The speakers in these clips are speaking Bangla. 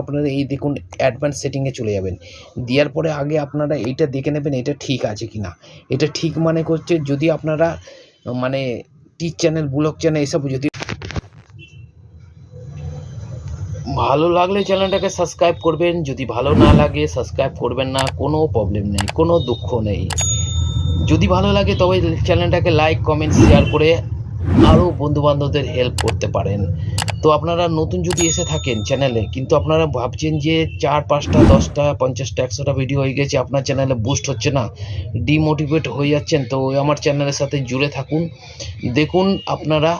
আপনারা এই দেখুন অ্যাডভান্স সেটিংয়ে চলে যাবেন। দেওয়ার পরে আগে আপনারা এইটা দেখে নেবেন এটা ঠিক আছে কি না এটা ঠিক মানে করছে যদি আপনারা মানে টিচ চ্যানেল, ব্লগ চ্যানেল এসব যদি ভালো লাগলে চ্যানেলটাকে সাবস্ক্রাইব করবেন। যদি ভালো না লাগে সাবস্ক্রাইব করবেন না, কোনো প্রবলেম নেই, কোনো দুঃখ নেই। যদি ভালো লাগে তবে চ্যানেলটাকে লাইক কমেন্ট শেয়ার করে আরও বন্ধুবান্ধবদের হেল্প করতে পারেন। তো আপনারা নতুন যদি এসে থাকেন চ্যানেলে কিন্তু আপনারা ভাবছেন যে চার, পাঁচটা, দশটা, পঞ্চাশটা, একশোটা ভিডিও হয়ে গেছে, আপনার চ্যানেলে বুস্ট হচ্ছে না ডিমোটিভেট হয়ে যাচ্ছেন, তো আমার চ্যানেলের সাথে জুড়ে থাকুন। দেখুন, আপনারা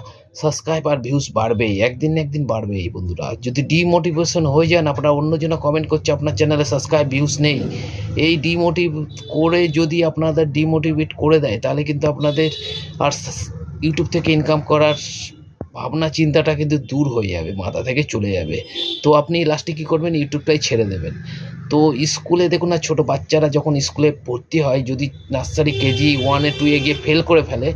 সাবস্ক্রাইব আর ভিউজ বাড়বেই, একদিন না একদিন বাড়বেই বন্ধুরা। যদি ডিমোটিভেশন হয়ে যান, আপনারা অন্যজন কমেন্ট করছে, আপনার চ্যানেলে সাবস্ক্রাইব ভিউজ নেই। এই ডিমোটিভ করে যদি আপনাদের ডিমোটিভেট করে দেয়, তাহলে কিন্তু আপনাদের আর ইউটিউব থেকে ইনকাম করার ভাবনা, চিন্তাটা কিন্তু দূর হয়ে যাবে, মাথা থেকে চলে যাবে। তো আপনি লাস্টে কী করবেন? ইউটিউবটাই ছেড়ে দেবেন। তো স্কুলে দেখুন না, ছোটো বাচ্চারা যখন স্কুলে ভর্তি হয়, যদি নার্সারি কেজি ওয়ানে টুয়ে গিয়ে ফেল করে ফেলে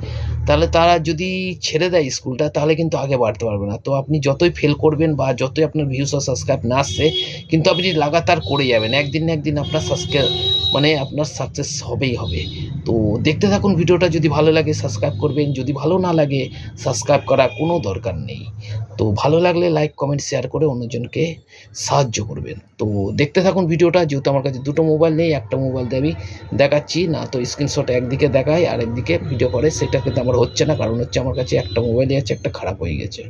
তাহলে তারা যদি ছেড়ে দেয় স্কুলটা, তাহলে কিন্তু আগে বাড়তে পারবে না। তো আপনি যতই ফেল করবেন বা যতই আপনার ভিউস আর সাবস্ক্রাইব না আসছে, কিন্তু আপনি লাগাতার করে যাবেন, একদিন না একদিন আপনার সাবস্ক্রাইব মানে আপনার সাকসেস হবেই হবে। তো দেখতে থাকুন ভিডিওটা, যদি ভালো লাগে সাবস্ক্রাইব করবেন, যদি ভালো না লাগে সাবস্ক্রাইব করা কোনো দরকার নেই। তো ভালো লাগলে লাইক কমেন্ট শেয়ার করে অন্যজনকে সাহায্য করবেন। তো দেখতে থাকুন ভিডিওটা, যেহেতু আমার কাছে দুটো মোবাইল নেই, একটা মোবাইল দিয়ে আমি দেখাচ্ছি, না তো স্ক্রিনশট একদিকে দেখায় আর একদিকে ভিডিও করে, সেটা কিন্তু আমার হচ্ছে না, কারণ হচ্ছে আমার কাছে একটা মোবাইলই আছে, একটা খারাপ হয়ে গেছে।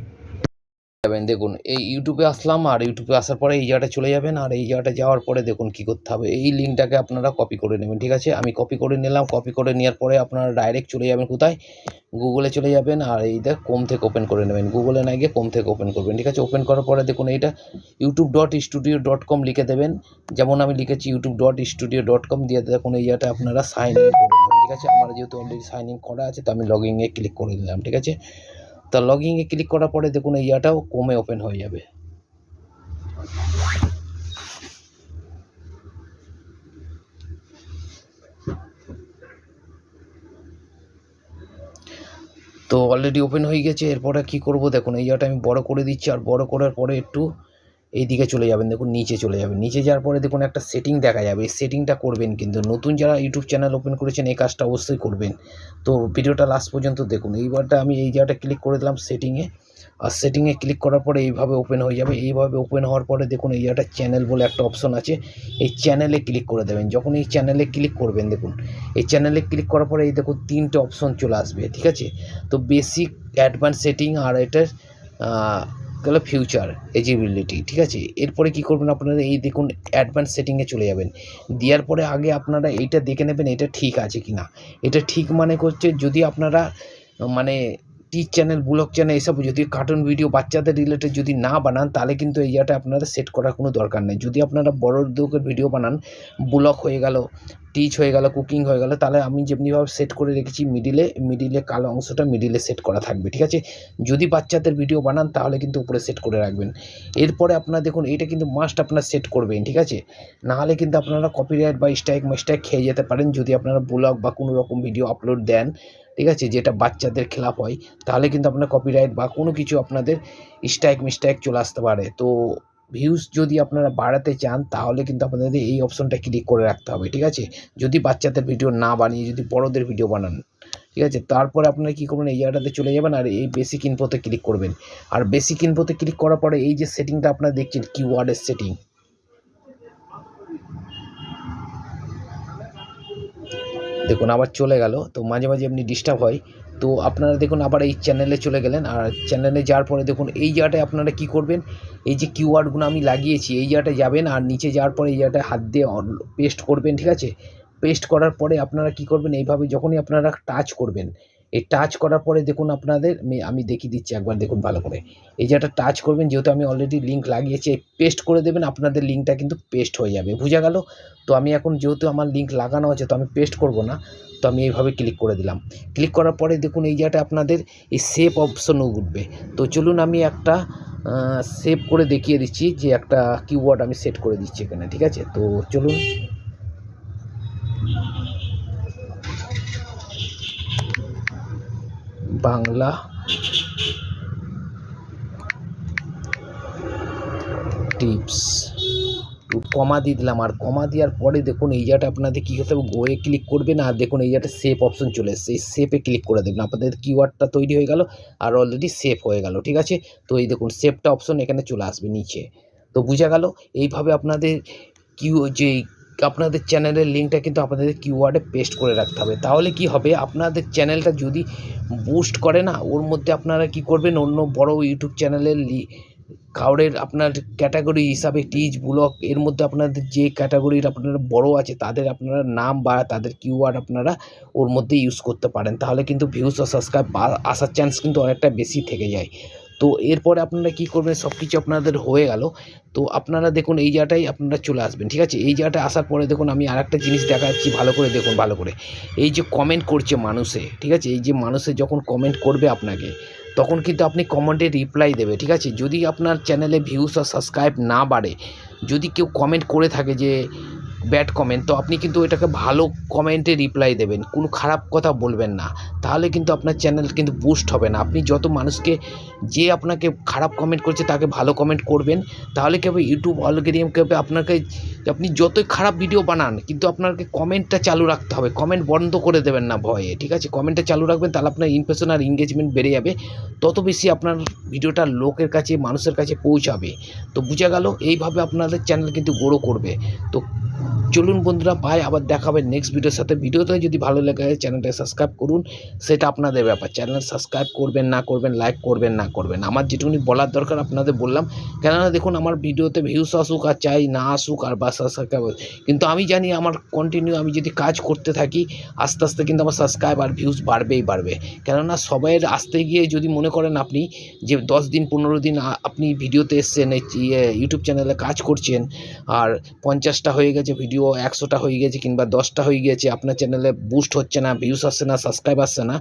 যাবেন, দেখুন, এই ইউটিউবে আসলাম, আর ইউটিউবে আসার পরে এই জায়গাটা চলে যাবেন, আর এই জায়গাটা যাওয়ার পরে দেখুন কী করতে হবে। এই লিঙ্কটাকে আপনারা কপি করে নেবেন, ঠিক আছে? আমি কপি করে নিলাম কপি করে নেওয়ার পরে আপনারা ডাইরেক্ট চলে যাবেন কোথায়? গুগলে চলে যাবেন, আর এই দেখ কোম থেকে ওপেন করে নেবেন। গুগলে না গিয়ে কোম থেকে ওপেন করবেন, ঠিক আছে? ওপেন করার পরে দেখুন এইটা YouTube dot studio dot com লিখে দেবেন। যেমন আমি লিখেছি YouTube dot studio dot com দিয়ে দেখুন এই জায়গাটা আপনারা সাইন ইন করে নেবেন ঠিক আছে আমার যেহেতু অলরেডি সাইন ইন করা আছে, তো আমি লগ ইনে ক্লিক করে দিলাম, ঠিক আছে? তা লগিংয়ে ক্লিক করার পরে দেখুন ইয়াটাও কমে ওপেন হয়ে যাবে। তো অলরেডি ওপেন হয়ে গেছে, এরপরে কি করব? দেখুন এই জায়গাটা আমি বড় করে দিচ্ছি, আর বড় করার পরে একটু এই দিকে চলে যাবেন, দেখুন নিচে চলে যাবেন। নিচে যাওয়ার পরে দেখুন একটা সেটিং দেখা যাবে। এই সেটিংটা করবেন কিন্তু। নতুন যারা ইউটিউব চ্যানেল ওপেন করেছেন, এই কাজটা অবশ্যই করবেন। তো ভিডিওটা লাস্ট পর্যন্ত দেখুন। এইবারটা আমি এই জায়গাটা ক্লিক করে দিলাম সেটিংয়ে আর সেটিংয়ে ক্লিক করার পরে এইভাবে ওপেন হয়ে যাবে। এইভাবে ওপেন হওয়ার পরে দেখুন এই জায়গাটা চ্যানেল বলে একটা অপশন আছে। এই চ্যানেলে ক্লিক করে দেবেন। যখন এই চ্যানেলে ক্লিক করবেন দেখুন, এই চ্যানেলে ক্লিক করার পরে এই দেখুন তিনটে অপশন চলে আসবে, ঠিক আছে? তো বেসিক অ্যাডভান্স সেটিং আর এটার গেলো ফিউচার এজিবিলিটি ঠিক আছে? এরপরে কি করবেন আপনারা? এই দেখুন অ্যাডভান্স সেটিংয়ে চলে যাবেন। দেওয়ার পরে আগে আপনারা এইটা দেখে নেবেন, এটা ঠিক আছে কি না এটা ঠিক মানে করছে যদি আপনারা মানে টিচ চ্যানেল ব্লগ চ্যানেল এসব যদি কার্টুন ভিডিও বাচ্চাদের রিলেটেড যদি না বানান, তাহলে কিন্তু এই জায়গাটা আপনারা সেট করার কোনো দরকার নেই। যদি আপনারা বড় উদ্যোগের ভিডিও বানান ব্লগ হয়ে গেল। টিচ হয়ে গেল কুকিং হয়ে গেল, তাহলে আমি যেমনিভাবে সেট করে রেখেছি মিডিলে মিডিলে কালো অংশটা মিডিলে সেট করা থাকবে, ঠিক আছে? যদি বাচ্চাদের ভিডিও বানান, তাহলে কিন্তু উপরে সেট করে রাখবেন। এরপরে আপনারা দেখুন এটা কিন্তু মাস্ট আপনারা সেট করবেন, ঠিক আছে? নাহলে কিন্তু আপনারা কপিরাইট বা স্ট্রাইক মাস্ট্রাইক খেয়ে যেতে পারেন, যদি আপনারা ব্লগ বা কোনো রকম ভিডিও আপলোড দেন, ঠিক আছে? যেটা বাচ্চাদের খেলাপ হয়, তাহলে কিন্তু আপনার কপিরাইট বা কোনো কিছু আপনাদের স্ট্রাইক মিস্ট্রাইক চলে আসতে পারে। তো ভিউজ যদি আপনারা বাড়াতে চান, তাহলে কিন্তু আপনাদের এই অপশনটা ক্লিক করে রাখতে হবে, ঠিক আছে? যদি বাচ্চাদের ভিডিও না বানিয়ে, যদি বড়দের ভিডিও বানান, ঠিক আছে? তারপরে আপনারা কী করবেন, এই জায়গাটাতে চলে যাবেন আর এই বেসিক ইনফোতে ক্লিক করবেন। আর বেসিক ইনফোতে ক্লিক করার পরে এই যে সেটিংটা আপনারা দেখছেন কিওয়ার্ডের সেটিং দেখুন, আবার চলে গেল। তো মাঝে মাঝে এমনি ডিস্টার্ব হয়। তো আপনারা দেখুন আবার এই চ্যানেলে চলে গেলেন। আর চ্যানেলে যাওয়ার পরে দেখুন, এই জায়গাটায় আপনারা কি করবেন? এই যে কিউআরগুলো আমি লাগিয়েছি, এই জায়গাটায় যাবেন আর নিচে যাওয়ার পরে এই জায়গাটায় হাত দিয়ে পেস্ট করবেন, ঠিক আছে? পেস্ট করার পরে আপনারা কি করবেন? এইভাবে যখনই আপনারা টাচ করবেন, এই টাচ করার পরে দেখুন আপনাদের, আমি- দেখিয়ে দিচ্ছি একবার, দেখুন ভালো করে। এই যে একটা টাচ করবেন, যেহেতু আমি অলরেডি লিঙ্ক লাগিয়েছি পেস্ট করে দেবেন, আপনাদের লিঙ্কটা কিন্তু পেস্ট হয়ে যাবে, বুঝা গেল? তো আমি এখন যেহেতু আমার লিঙ্ক লাগানো আছে, তো আমি পেস্ট করব না। তো আমি এইভাবে ক্লিক করে দিলাম। ক্লিক করার পরে দেখুন এই জায়গাটা আপনাদের এই সেভ অপশন উঠবে। তো চলুন আমি একটা সেভ করে দেখিয়ে দিচ্ছি যে একটা কিওয়ার্ড আমি সেট করে দিচ্ছি এখানে, ঠিক আছে? তো চলুন। বাংলা টিপস কমা দিয়ে দিলাম। আর কমা দেওয়ার পরে দেখুন, এই জায়গাটা আপনাদের কী করতে হবে? গোয়ে ক্লিক করবেন আর দেখুন, এই জায়গাটা সেভ অপশন চলে এসছে। এই সেভে ক্লিক করে দেবেন আপনাদের কিওয়ার্ডটা তৈরি হয়ে গেল আর অলরেডি সেভ হয়ে গেল, ঠিক আছে? তো এই দেখুন সেভটা অপশন এখানে চলে আসবে নিচে। তো বোঝা গেল? এইভাবে আপনাদের কিউ, যে আপনাদের চ্যানেলের লিঙ্কটা কিন্তু আপনাদের কিওয়ার্ডে পেস্ট করে রাখতে হবে। তাহলে কি হবে? আপনাদের চ্যানেলটা যদি বুস্ট করে না, ওর মধ্যে আপনারা কি করবেন? অন্য বড় ইউটিউব চ্যানেলের লি কাউরের আপনার ক্যাটাগরি হিসাবে টিচ ব্লগ এর মধ্যে আপনাদের যে ক্যাটাগরির আপনারা বড় আছে, তাদের আপনারা নাম বা তাদের কিওয়ার্ড আপনারা ওর মধ্যে ইউজ করতে পারেন। তাহলে কিন্তু ভিউজ ও সাবস্ক্রাইব আসার চান্স কিন্তু অনেকটা বেশি থেকে যায়। তো এরপরে আপনারা কি করবেন সব কিছু আপনাদের হয়ে গেল। তো আপনারা দেখুন এই জায়গাটাই আপনারা চলে আসবেন, ঠিক আছে? এই জায়গাটা আসার পরে দেখুন আমি আর একটা জিনিস দেখাচ্ছি, ভালো করে দেখুন, ভালো করে। এই যে কমেন্ট করছে মানুষে, ঠিক আছে? এই যে মানুষে যখন কমেন্ট করবে আপনাকে তখন কিন্তু আপনি কমেন্টে রিপ্লাই দেবে, ঠিক আছে? যদি আপনার চ্যানেলে ভিউস আর সাবস্ক্রাইব না বাড়ে, যদি কেউ কমেন্ট করে থাকে যে ব্যাড কমেন্ট তো আপনি কিন্তু এটাকে ভালো কমেন্টে রিপ্লাই দেবেন। কোনো খারাপ কথা বলবেন না। তাহলে কিন্তু আপনার চ্যানেল কিন্তু বুস্ট হবে না। আপনি যত মানুষকে যে আপনাকে খারাপ কমেন্ট করছে, তাকে ভালো কমেন্ট করবেন। তাহলে কি ইউটিউব অলগেরিয়াম কি আপনাকে আপনি যতই খারাপ ভিডিও বানান, কিন্তু আপনাকে কমেন্টটা চালু রাখতে হবে। কমেন্ট বন্ধ করে দেবেন না ভয়ে, ঠিক আছে? কমেন্টটা চালু রাখবেন, তাহলে আপনার ইমপ্রেশন আর এঙ্গেজমেন্ট বেড়ে যাবে। তত বেশি আপনার ভিডিওটা লোকের কাছে, মানুষের কাছে পৌঁছাবে। তো বোঝা গেল, এইভাবে আপনাদের চ্যানেল কিন্তু গ্রো করবে। তো চলুন বন্ধুরা, ভাই, আবার দেখাবে নেক্সট ভিডিওর সাথে। ভিডিওতে যদি ভালো লাগে চ্যানেলটা সাবস্ক্রাইব করুন। সেটা আপনাদের ব্যাপার। চ্যানেল সাবস্ক্রাইব করবেন, না করবেন লাইক করবেন, না করবেন। আমার যেটুকুনি বলার দরকার, আপনাদের বললাম। কেননা দেখুন, আমার ভিডিওতে ভিউস আসুক আর চাই, না আসুক আর বাস সাবস্ক্রাইব কিন্তু আমি জানি আমার কন্টিনিউ আমি যদি কাজ করতে থাকি, আস্তে আস্তে কিন্তু আমার সাবস্ক্রাইব আর ভিউস বাড়বেই বাড়বে। কেননা সবাইয়ের আসতে গিয়ে যদি মনে করেন আপনি যে দশ দিন, পনেরো দিন আপনি ভিডিওতে এসছেন ইয়ে ইউটিউব চ্যানেলে কাজ করছেন, আর পঞ্চাশটা হয়ে গেছে ভিডিও একশোটা হয়ে গেছে কিংবা দশটা হয়ে গেছে, আপনার চ্যানেলে বুস্ট হচ্ছে না ভিউস আসছে না সাবস্ক্রাইব আসছে না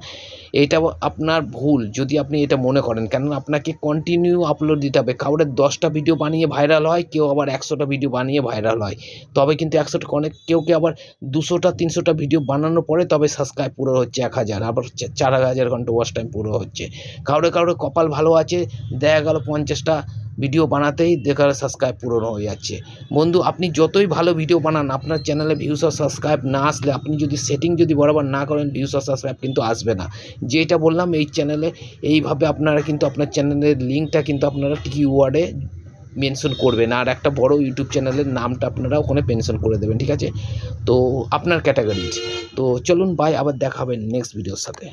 এটা আপনার ভুল যদি আপনি এটা মনে করেন। কেননা আপনাকে কন্টিনিউ আপলোড দিতে হবে। কাউরের দশটা ভিডিও বানিয়ে ভাইরাল হয়, কেউ আবার একশোটা ভিডিও বানিয়ে ভাইরাল হয়। তবে কিন্তু একশোটা অনেক, কেউ কেউ আবার দুশোটা, তিনশোটা ভিডিও বানানোর পরে তবে সাবস্ক্রাইব পুরো হচ্ছে এক হাজার, আবার চার হাজার ঘণ্টা ওয়াচ টাইম পুরো হচ্ছে। কাউরে কাউরে কপাল ভালো আছে, দেখা গেল পঞ্চাশটা ভিডিও বানাতেই দেখার সাবস্ক্রাইব পূরণ হয়ে যাচ্ছে। বন্ধু, আপনি যতই ভালো ভিডিও বানান, আপনার চ্যানেলে ভিউস আর সাবস্ক্রাইব না আসলে আপনি যদি সেটিং যদি বরাবর না করেন ভিউস আর সাবস্ক্রাইব কিন্তু আসবে না। যেটা বললাম, এই চ্যানেলে এইভাবে আপনারা কিন্তু আপনার চ্যানেলের লিঙ্কটা কিন্তু আপনারা কিওয়ার্ডে মেনশন করবেন। আর একটা বড় ইউটিউব চ্যানেলের নামটা আপনারা ওখানে মেনশন করে দেবেন, ঠিক আছে? তো আপনার ক্যাটাগরিজ তো চলুন বাই আবার দেখাবেন নেক্সট ভিডিওর সাথে।